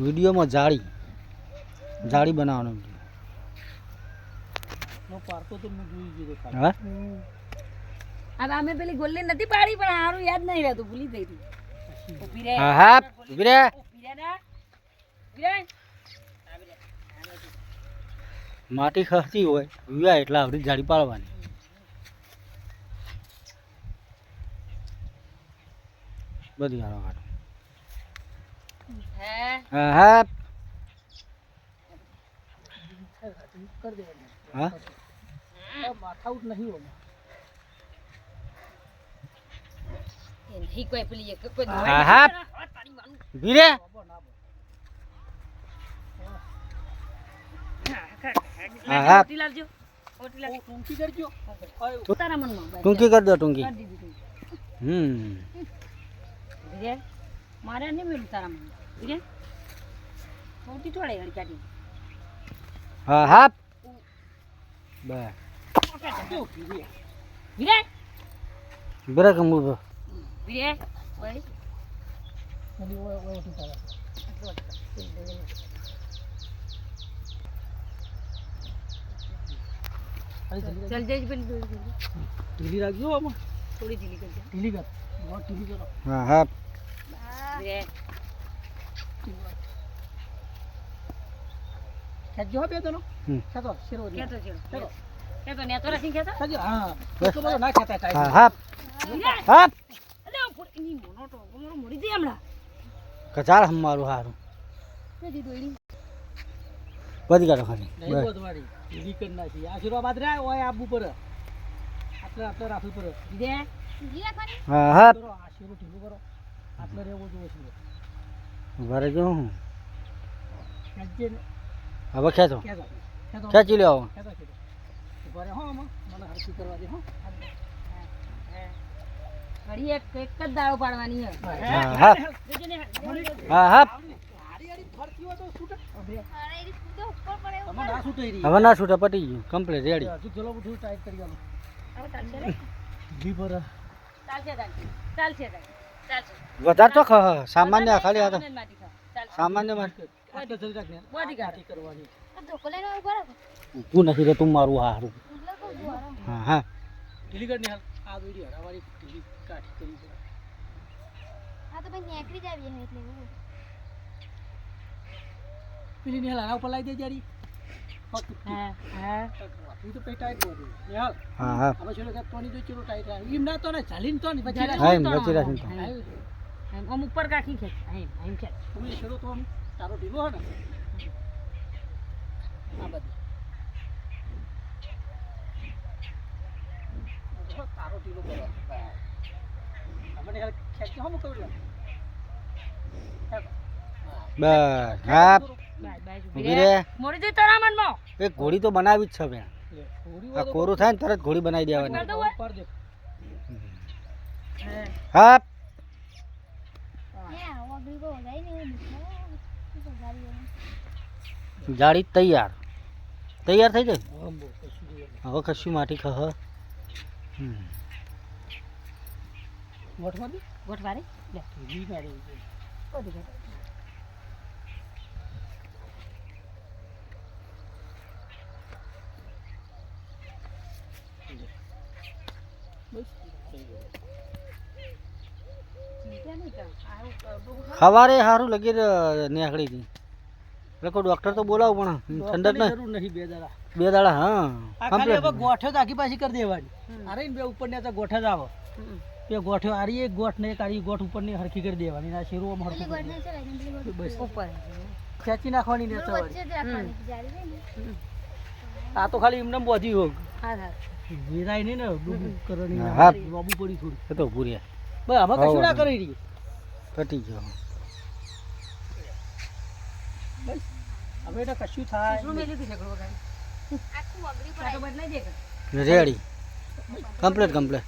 વિડીયોમાં જાળી. જાળી બનાવવાનું હું પાડતો તો હું જોઈ ગયો ખાલી. હા? અમે પેલી ગોલ્લી નથી પાડી પણ હારું યાદ નહીં રહેતું ભૂલી ગઈ હતી. હા હા. માટી ખસતી હોય વિવા એટલે આવડી જાળી પાડવાની. બધી હારો હારો. હે? હા હા? કર દેવાનું. હા આ માથાઉટ નહીં હોમાં. એ નહીં કોઈ પેલી એક કોઈ હા હા ઊભી રે બાબા ના બોલ. હા હા ઓટી લાવજો ઓટી લાવજો ટૂંકી કરજો મનમાં ઊભી થોડે ઘડી હા હા બસ. ઊભી રહે. ઊભી ઊભો. ભાઈ. ઓય- ઓય ઉઠી ચાલ ઢીલી કર. બહુ ઢીલી કરો. હા હા ઊભી રહે. ખેંચજો બે જણો ખેંચો શેરો ને. કહેતો ખેંચો. ને તો રસી કહેતો. ખેંચો હા. એટલો બધો ના ખેંચાય ટાઈટ. હા હા હા અલે આ ફૂટ- એની મોનો તો મોનો મરી જાય હમણાં. કચાળ હમારું હારું. નથી દોરી. બધી કાઢો ખાલી. નહીં બસ. ગોતવાળી. ઢીલી નાખી. આશીર્વાદ રે ઓય આબુ પર. આટલે આટલે રાખવું પડે ઊભી હા હા કરો આ ઢીલું કરો. આટલે રહેવું જોઈએ. શેરો જો હું? હવે ખેંચો. ખેંચો. લ્યો આવો હવે ના છૂટે પટી ગયું. કમ્પ્લીટ રેડી ચલો બધું ટાઈટ કરી આલો. ચાલશે. ચાલશે ચાલશે. વધારે તો સામાન્ય ખાલી આ તો. સામાન્ય માર્કેટ તું નથી રહેતું મારું હારું. હા હા. ઢીલી કરી ને હાલ આ ઢીલી કાઠી કરી છે. પેલી ને હાલ આના ઉપર લાવી દે જારી. ઉપર કાઢી ખેંચ એમ ખેંચ તમે છેડો તો તારો ઢીલો હે ને આ બધી તારો ઢીલો કરો ખેંચી હમ કહું બસ, હા. એક ઘોડી તો બનાવી જ છે બેન આ કોરું થાય ને તરત ઘોડી બનાવી દેવાની. હા. જાળી તૈયાર. તૈયાર થઈ જાય કશું હવે કશું માટી ખહ હમ. ગોઠવા દે ગોઠવારે લે ઢીલી ના રહેવી જોઈએ. બધી ગોઠવ. બસ થઈ ગયું. ચિંતા નહીં કર. આવું કરવું હોય. સવારે સારું લગી નીકળી હતી ડોક્ટર ડૉક્ટર તો બોલાવું પણ ઠંડક નહીં બે દાડા. બે દાડા હા ખાલી હવે કમ્પ્લીટ ગોઠે આખી પાછી કરી દેવાની. અરે બે ઉપર ને તો ગોઠે જ આવે. બે ગોઠે આરી એક ગોઠ ને એક આરી ગોઠ ઉપરની હરખી કરી દેવાની ના શીરો દેવાનું. બસ. ઉપર. ખેંચી નાખવાની ને આ તો ખાલી એમને બોધી હોગ. હા હા વેરાય નહીં ને ડૂબું કરવાની હા. લોબુ પડી થોડી એ તો ભૂર્યા બસ આમાં કશું ના કરી રહી કટી ગયો. બસ હવે કશું થાય શું બદલાઈ દે રેડી. Complete complete.